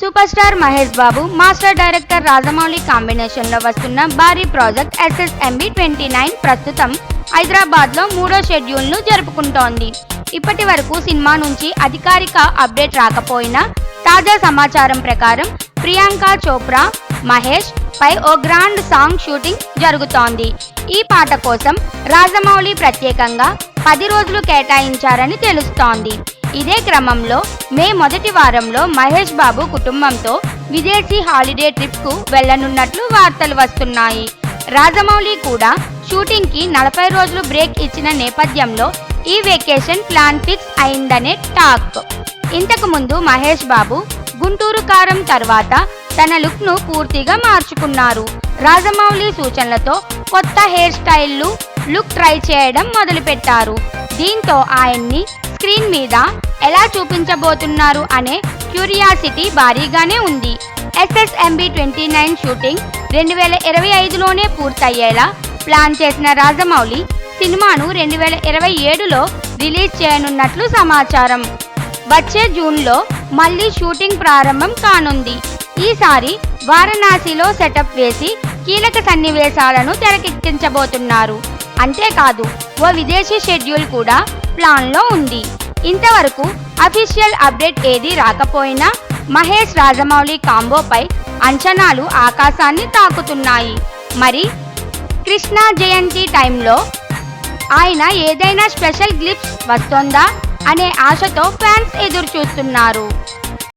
Superstar Mahesh Babu master director Rajamouli కాంబినేషన్లో వస్తున్న భారీ ప్రాజెక్ట్ ఎస్ఎస్ఎంబి ట్వంటీ నైన్ ప్రస్తుతం హైదరాబాద్లో మూడో షెడ్యూల్ను జరుపుకుంటోంది. ఇప్పటి వరకు సినిమా నుంచి అధికారిక అప్డేట్ రాకపోయినా తాజా సమాచారం ప్రకారం ప్రియాంక చోప్రా మహేష్ పై ఓ గ్రాండ్ సాంగ్ షూటింగ్ జరుగుతోంది. ఈ పాట కోసం రాజమౌళి ప్రత్యేకంగా పది రోజులు కేటాయించారని తెలుస్తోంది. ఇదే క్రమంలో మే మొదటి వారంలో మహేష్ బాబు కుటుంబంతో విదేశీ హాలిడే ట్రిప్కు వెళ్ళనున్నట్లు వార్తలు వస్తున్నాయి. రాజమౌళి కూడా షూటింగ్కి నలభై రోజులు బ్రేక్ ఇచ్చిన నేపథ్యంలో ఈ వెకేషన్ ప్లాన్ ఫిక్స్ అయిందనే టాక్. ఇంతకు ముందు మహేష్ బాబు గుంటూరు కారం తర్వాత తన లుక్ను పూర్తిగా మార్చుకున్నారు. రాజమౌళి సూచనలతో కొత్త హెయిర్ స్టైల్లు లుక్ ట్రై చేయడం మొదలుపెట్టారు. దీంతో ఆయన్ని స్క్రీన్ మీద ఎలా చూపించబోతున్నారు అనే క్యూరియాసిటీ భారీగానే ఉంది. ఎస్ఎస్ఎంబి ట్వంటీ నైన్ షూటింగ్ రెండు వేల ఇరవై ఐదులోనే పూర్తయ్యేలా ప్లాన్ చేసిన రాజమౌళి సినిమాను రెండు వేల ఇరవై ఏడులో రిలీజ్ చేయనున్నట్లు సమాచారం. వచ్చే జూన్లో మళ్ళీ షూటింగ్ ప్రారంభం కానుంది. ఈసారి వారణాసిలో సెటప్ వేసి కీలక సన్నివేశాలను తెరకెక్కించబోతున్నారు. అంతేకాదు ఓ విదేశీ షెడ్యూల్ కూడా ప్లాన్లో ఉంది. ఇంతవరకు అఫీషియల్ అప్డేట్ ఏదీ రాకపోయినా మహేష్ రాజమౌళి కాంబోపై అంచనాలు ఆకాశాన్ని తాకుతున్నాయి. మరి కృష్ణా జయంతి టైంలో ఆయన ఏదైనా స్పెషల్ గ్లిప్స్ వస్తోందా అనే ఆశతో ఫ్యాన్స్ ఎదురు చూస్తున్నారు